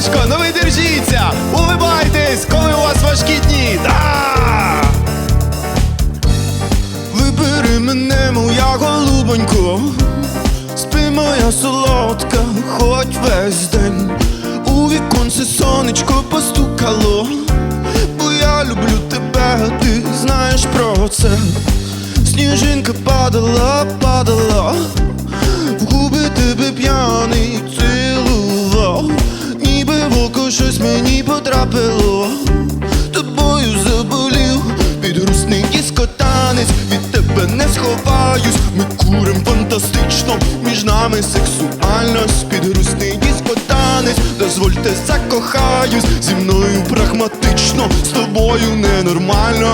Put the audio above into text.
сонечко, ну ви держіться! Улибайтесь, коли у вас важкі дні! Да! Вибери мене, моя голубонько, спи моя солодка, хоч весь день. У віконце сонечко постукало, бо я люблю тебе, ти знаєш про це. Сніжинка падала, падала, потрапило, тобою заболів, підрусний дискотанець, від тебе не сховаюсь, ми курим фантастично, між нами сексуальність, підрусний дискотанець, дозвольте закохаюсь, зі мною прагматично, з тобою разом!